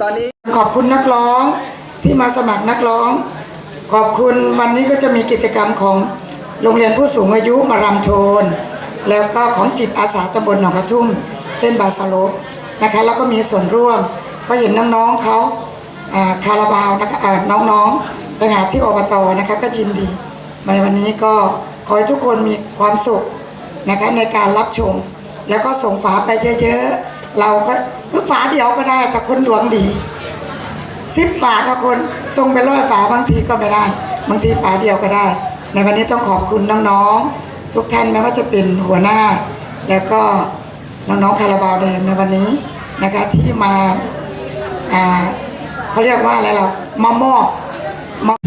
ตอนนี้ ขอบคุณนักร้องที่มาสมัครนักร้อง ขอบคุณวันนี้ก็จะมีกิจกรรมของโรงเรียนผู้สูงอายุมารำโทน แล้วก็ของจิตอาสาตำบลหนองกระทุ่มเต้นบาสโลปนะคะแล้วก็มีส่วนร่วมก็เห็นน้องๆเขาคาราบาวนะคะน้องๆไปหาที่อบตนะคะก็ยินดีในวันนี้ก็ขอให้ทุกคนมีความสุขนะคะในการรับชม แล้วก็ส่งฝาไปเยอะๆ เราก็คือฝาเดียวก็ได้กับคนดวงดีสิบฝากับคนส่งไปร้อยฝาบางทีก็ไม่ได้ บางทีฝาเดียวก็ได้ ในวันนี้ต้องขอบคุณน้องๆ ทุกท่านไม่ว่าจะเป็นหัวหน้า แล้วก็น้องๆคาราบาวแดงในวันนี้นะคะที่มาอ่าเขาเรียกว่าอะไรเรามามอบมอบ